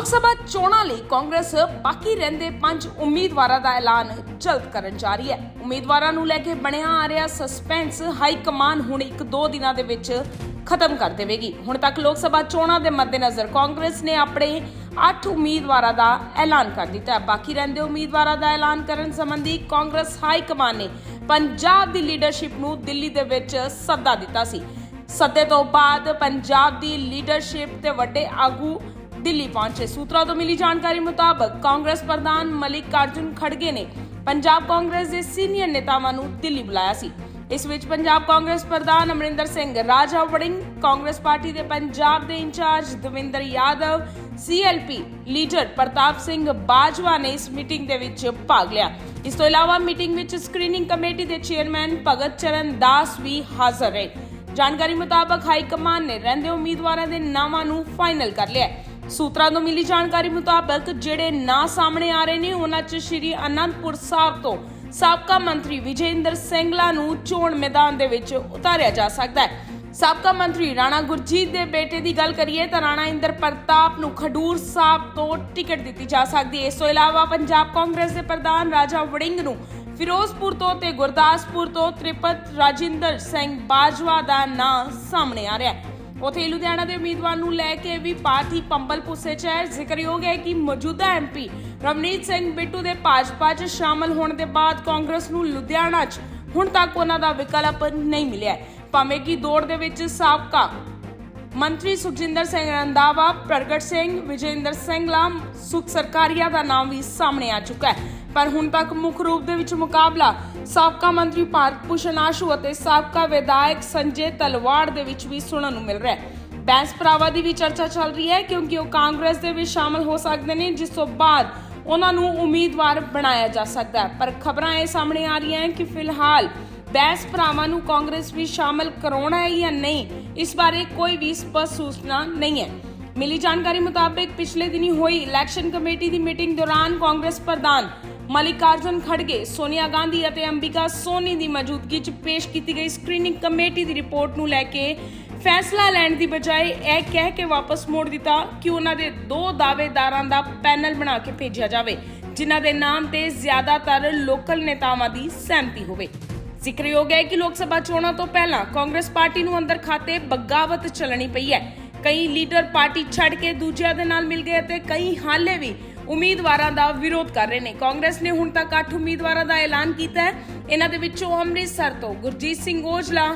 ਲੋਕ ਸਭਾ ਚੋਣਾਂ ਲਈ ਕਾਂਗਰਸ ਬਾਕੀ ਰਹਿੰਦੇ ਪੰਜ ਉਮੀਦਵਾਰਾਂ ਦਾ ਐਲਾਨ ਜਲਦ ਕਰਨ ਜਾ ਰਹੀ ਹੈ। ਉਮੀਦਵਾਰਾਂ ਨੂੰ ਲੈ ਕੇ ਬਣਿਆ ਆ ਰਿਹਾ ਸਸਪੈਂਸ ਹਾਈ ਕਮਾਨ ਹੁਣ ਇੱਕ ਦੋ ਦਿਨਾਂ ਦੇ ਵਿੱਚ ਖਤਮ ਕਰ ਦੇਵੇਗੀ। ਹੁਣ ਤੱਕ ਲੋਕ ਸਭਾ ਚੋਣਾਂ ਦੇ ਮੱਦੇਨਜ਼ਰ ਕਾਂਗਰਸ ਨੇ ਆਪਣੇ 8 ਉਮੀਦਵਾਰਾਂ ਦਾ ਐਲਾਨ ਕਰ ਦਿੱਤਾ ਹੈ। ਬਾਕੀ ਰਹਿੰਦੇ ਉਮੀਦਵਾਰਾਂ ਦਾ ਐਲਾਨ ਕਰਨ ਸੰਬੰਧੀ ਕਾਂਗਰਸ ਹਾਈ ਕਮਾਨ ਨੇ ਪੰਜਾਬ ਦੀ ਲੀਡਰਸ਼ਿਪ ਨੂੰ ਦਿੱਲੀ ਦੇ ਵਿੱਚ ਸੱਦਾ ਦਿੱਤਾ ਸੀ। ਸੱਦੇ ਤੋਂ ਬਾਅਦ ਪੰਜਾਬ ਦੀ ਲੀਡਰਸ਼ਿਪ ਤੇ ਵੱਡੇ ਆਗੂ ਦਿੱਲੀ ਪਹੁੰਚੇ। ਸੂਤਰਾਂ ਤੋਂ ਮਿਲੀ ਜਾਣਕਾਰੀ ਮੁਤਾਬਕ ਕਾਂਗਰਸ ਪ੍ਰਧਾਨ ਮਲਿਕ ਅਰਜੁਨ ਖੜਗੇ ਨੇ ਪੰਜਾਬ ਕਾਂਗਰਸ ਦੇ ਸੀਨੀਅਰ ਨੇਤਾਵਾਂ ਨੂੰ ਦਿੱਲੀ ਬੁਲਾਇਆ ਸੀ। ਇਸ ਵਿੱਚ ਪੰਜਾਬ ਕਾਂਗਰਸ ਪ੍ਰਧਾਨ ਅਮਰਿੰਦਰ ਸਿੰਘ, ਰਾਜਾ ਵੜਿੰਗ ਕਾਂਗਰਸ ਪਾਰਟੀ ਦੇ ਪੰਜਾਬ ਦੇ in charge Davinder Yadav CLP leader Partap Singh Bajwa ਨੇ ਇਸ ਮੀਟਿੰਗ ਦੇ ਵਿੱਚ ਭਾਗ ਲਿਆ। ਇਸ ਤੋਂ ਇਲਾਵਾ ਮੀਟਿੰਗ ਵਿੱਚ ਸਕਰੀਨਿੰਗ ਕਮੇਟੀ ਦੇ ਚੇਅਰਮੈਨ ਭਗਤ ਚਰਨ ਦਾਸ ਵੀ ਹਾਜ਼ਰ ਰਹੇ। ਜਾਣਕਾਰੀ ਮੁਤਾਬਕ ਹਾਈ ਕਮਾਨ ਨੇ ਰਹਿੰਦੇ ਉਮੀਦਵਾਰਾਂ ਦੇ ਨਾਵਾਂ ਨੂੰ ਫਾਈਨਲ ਕਰ ਲਿਆ ਹੈ। ਸੂਤਰਾਂ ਤੋਂ ਮਿਲੀ ਜਾਣਕਾਰੀ ਮੁਤਾਬਕ ਜਿਹੜੇ ਨਾਂ ਸਾਹਮਣੇ ਆ ਰਹੇ ਨੇ, ਉਹਨਾਂ 'ਚ ਸ਼੍ਰੀ ਅਨੰਦਪੁਰ ਸਾਹਿਬ ਤੋਂ ਸਾਬਕਾ ਮੰਤਰੀ ਵਿਜੇਂਦਰ ਸਿੰਗਲਾ ਨੂੰ ਚੋਣ ਮੈਦਾਨ ਦੇ ਵਿੱਚ ਉਤਾਰਿਆ ਜਾ ਸਕਦਾ ਹੈ। ਸਾਬਕਾ ਮੰਤਰੀ ਰਾਣਾ ਗੁਰਜੀਤ ਦੇ ਬੇਟੇ ਦੀ ਗੱਲ ਕਰੀਏ ਤਾਂ ਰਾਣਾ ਇੰਦਰ ਪ੍ਰਤਾਪ ਨੂੰ ਖਡੂਰ ਸਾਹਿਬ ਤੋਂ ਟਿਕਟ ਦਿੱਤੀ ਜਾ ਸਕਦੀ ਹੈ। ਇਸ ਤੋਂ ਇਲਾਵਾ ਪੰਜਾਬ ਕਾਂਗਰਸ ਦੇ ਪ੍ਰਧਾਨ ਰਾਜਾ ਵੜਿੰਗ ਨੂੰ ਫਿਰੋਜ਼ਪੁਰ ਤੋਂ ਤੇ ਗੁਰਦਾਸਪੁਰ ਤੋਂ ਤ੍ਰਿਪਤ ਰਾਜਿੰਦਰ ਸਿੰਘ ਬਾਜਵਾ ਦਾ ਨਾਂ ਸਾਹਮਣੇ ਆ ਰਿਹਾ ਹੈ। ਉਥੇ ਲੁਧਿਆਣਾ ਦੇ ਉਮੀਦਵਾਰ ਨੂੰ ਲੈ ਕੇ ਵੀ ਪਾਰਟੀ ਪੰਬਲ ਪੁੱਸੇ ਚ ਹੈ ਜ਼ਿਕਰਯੋਗ ਹੈ ਕਿ ਮੌਜੂਦਾ ਐਮਪੀ ਰਮਨੀਤ ਸਿੰਘ ਬਿੱਟੂ ਦੇ ਭਾਜਪਾ 'ਚ ਸ਼ਾਮਲ ਹੋਣ ਦੇ ਬਾਅਦ ਕਾਂਗਰਸ ਨੂੰ ਲੁਧਿਆਣਾ 'ਚ ਹੁਣ ਤੱਕ ਉਹਨਾਂ ਦਾ ਵਿਕਲਪ ਨਹੀਂ ਮਿਲਿਆ ਭਾਵੇਂ ਕਿ ਦੌੜ ਦੇ ਵਿੱਚ ਸਾਬਕਾ ਮੰਤਰੀ ਸੁਖਜਿੰਦਰ ਸਿੰਘ ਰੰਦਾਵਾ ਪ੍ਰਗਟ ਸਿੰਘ, ਵਿਜੇਂਦਰ ਸਿੰਘਲਾ ਸੁਖ ਸਰਕਾਰੀਆ ਦਾ ਨਾਮ ਵੀ ਸਾਹਮਣੇ ਆ ਚੁੱਕਾ ਹੈ। ਪਰ ਹੁਣ ਤੱਕ ਮੁੱਖ ਰੂਪ ਦੇ ਵਿੱਚ ਮੁਕਾਬਲਾ ਸਾਬਕਾ ਮੰਤਰੀ ਭਾਰਤ ਭੂਸ਼ਣ ਆਸ਼ੂ ਅਤੇ ਸਾਬਕਾ ਵਿਧਾਇਕ ਸੰਜੇ ਤਲਵਾੜ ਦੇ ਵਿੱਚ ਵੀ ਸੁਣਨ ਨੂੰ ਮਿਲ ਰਿਹਾ ਹੈ। ਬੈਂਸ ਭਰਾਵਾਂ ਦੀ ਵੀ ਚਰਚਾ ਚੱਲ ਰਹੀ ਹੈ ਕਿਉਂਕਿ ਉਹ ਕਾਂਗਰਸ ਦੇ ਵਿੱਚ ਸ਼ਾਮਲ ਹੋ ਸਕਦੇ ਨੇ, ਜਿਸ ਤੋਂ ਬਾਅਦ ਉਹਨਾਂ ਨੂੰ ਉਮੀਦਵਾਰ ਬਣਾਇਆ ਜਾ ਸਕਦਾ ਹੈ। ਪਰ ਖਬਰਾਂ ਇਹ ਸਾਹਮਣੇ ਆ ਰਹੀਆਂ ਹੈ ਕਿ ਫਿਲਹਾਲ ਬੈਂਸ ਭਰਾਵਾਂ ਨੂੰ ਕਾਂਗਰਸ ਵੀ ਸ਼ਾਮਲ ਕਰਾਉਣਾ ਹੈ ਜਾਂ ਨਹੀਂ, ਇਸ ਬਾਰੇ ਕੋਈ ਵੀ ਸਪਸ਼ਟ ਸੂਚਨਾ ਨਹੀਂ ਹੈ। ਮਿਲੀ ਜਾਣਕਾਰੀ ਮੁਤਾਬਕ ਪਿਛਲੇ ਦਿਨੀ ਹੋਈ ਇਲੈਕਸ਼ਨ ਕਮੇਟੀ ਦੀ ਮੀਟਿੰਗ ਦੌਰਾਨ ਕਾਂਗਰਸ ਪ੍ਰਧਾਨ ਮਲਿਕਾਰਜੁਨ ਖੜਗੇ, ਸੋਨੀਆ ਗਾਂਧੀ ਅਤੇ ਅੰਬਿਕਾ ਸੋਨੀ ਦੀ ਮੌਜੂਦਗੀ 'ਚ ਪੇਸ਼ ਕੀਤੀ ਗਈ ਸਕਰੀਨਿੰਗ ਕਮੇਟੀ ਦੀ ਰਿਪੋਰਟ ਨੂੰ ਲੈ ਕੇ ਫੈਸਲਾ ਲੈਣ ਦੀ ਬਜਾਏ ਇਹ ਕਹਿ ਕੇ ਵਾਪਸ ਮੋੜ ਦਿੱਤਾ ਕਿ ਉਹਨਾਂ ਦੇ ਦੋ ਦਾਅਵੇਦਾਰਾਂ ਦਾ ਪੈਨਲ ਬਣਾ ਕੇ ਭੇਜਿਆ ਜਾਵੇ, ਜਿਨ੍ਹਾਂ ਦੇ ਨਾਮ ਤੇ ਜ਼ਿਆਦਾਤਰ ਲੋਕਲ ਨੇਤਾਵਾਂ ਦੀ ਸਹਿਮਤੀ ਹੋਵੇ। ਜ਼ਿਕਰਯੋਗ ਹੈ ਕਿ ਲੋਕ ਸਭਾ ਚੋਣਾਂ ਤੋਂ ਪਹਿਲਾਂ ਕਾਂਗਰਸ ਪਾਰਟੀ ਨੂੰ ਅੰਦਰ ਖਾਤੇ ਬਗਾਵਤ ਚੱਲਣੀ ਪਈ ਹੈ। ਕਈ ਲੀਡਰ ਪਾਰਟੀ ਛੱਡ ਕੇ ਦੂਜਿਆਂ ਦੇ ਨਾਲ ਮਿਲ ਗਏ ਅਤੇ ਕਈ ਹਾਲੇ ਵੀ ਉਮੀਦਵਾਰਾਂ ਦਾ ਵਿਰੋਧ ਕਰ ਰਹੇ ਨੇ। ਕਾਂਗਰਸ ਨੇ ਹੁਣ ਤੱਕ 8 ਉਮੀਦਵਾਰਾਂ ਦਾ ਐਲਾਨ ਕੀਤਾ ਹੈ। ਇਹਨਾਂ ਦੇ ਵਿੱਚੋਂ ਅੰਮ੍ਰਿਤਸਰ ਤੋਂ ਗੁਰਜੀਤ ਸਿੰਘ ਔਜਲਾ,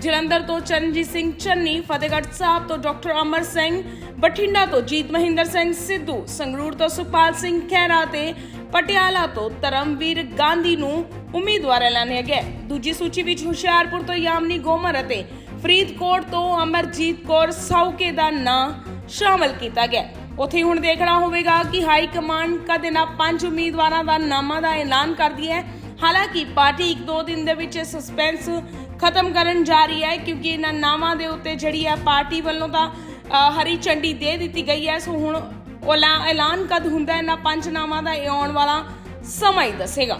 ਜਲੰਧਰ ਤੋਂ ਚਰਨਜੀਤ ਸਿੰਘ ਚੰਨੀ, ਫਤਿਹਗੜ੍ਹ ਸਾਹਿਬ ਤੋਂ ਡਾਕਟਰ ਅਮਰ ਸਿੰਘ, ਬਠਿੰਡਾ ਤੋਂ ਜੀਤ ਮਹਿੰਦਰ ਸਿੰਘ ਸਿੱਧੂ, ਸੰਗਰੂਰ ਤੋਂ ਸੁਖਪਾਲ ਸਿੰਘ ਖਹਿਰਾ ਤੇ ਪਟਿਆਲਾ ਤੋਂ ਧਰਮਵੀਰ ਗਾਂਧੀ ਨੂੰ ਉਮੀਦਵਾਰ ਐਲਾਨਿਆ ਗਿਆ ਦੂਜੀ ਸੂਚੀ ਵਿੱਚ ਹੁਸ਼ਿਆਰਪੁਰ ਤੋਂ ਯਾਮਨੀ ਗੋਮਰ ਅਤੇ ਫਰੀਦਕੋਟ ਤੋਂ ਅਮਰਜੀਤ ਕੌਰ ਸਾਊਕੇ ਦਾ ਨਾਂ ਸ਼ਾਮਲ ਕੀਤਾ ਗਿਆ ਉੱਥੇ ਹੁਣ ਦੇਖਣਾ ਹੋਵੇਗਾ ਕਿ ਹਾਈ ਕਮਾਂਡ ਕਦੇ ਨਾ ਪੰਜ ਉਮੀਦਵਾਰਾਂ ਦਾ ਨਾਮਾਂ ਦਾ ਐਲਾਨ ਕਰਦੀ ਹੈ। ਹਾਲਾਂਕਿ ਪਾਰਟੀ ਇੱਕ ਦੋ ਦਿਨ ਦੇ ਵਿੱਚ ਸਸਪੈਂਸ ਖਤਮ ਕਰਨ ਜਾ ਰਹੀ ਹੈ ਕਿਉਂਕਿ ਇਹਨਾਂ ਨਾਮਾਂ ਦੇ ਉੱਤੇ ਜਿਹੜੀ ਹੈ ਪਾਰਟੀ ਵੱਲੋਂ ਤਾਂ ਹਰੀ ਝੰਡੀ ਦੇ ਦਿੱਤੀ ਗਈ ਹੈ। ਸੋ ਹੁਣ ਉਹ ਐਲਾਨ ਕਦ ਹੁੰਦਾ ਇਹਨਾਂ ਪੰਜ ਨਾਮਾਂ ਦਾ ਆਉਣ ਵਾਲਾ ਸਮਾਂ ਹੀ ਦੱਸੇਗਾ।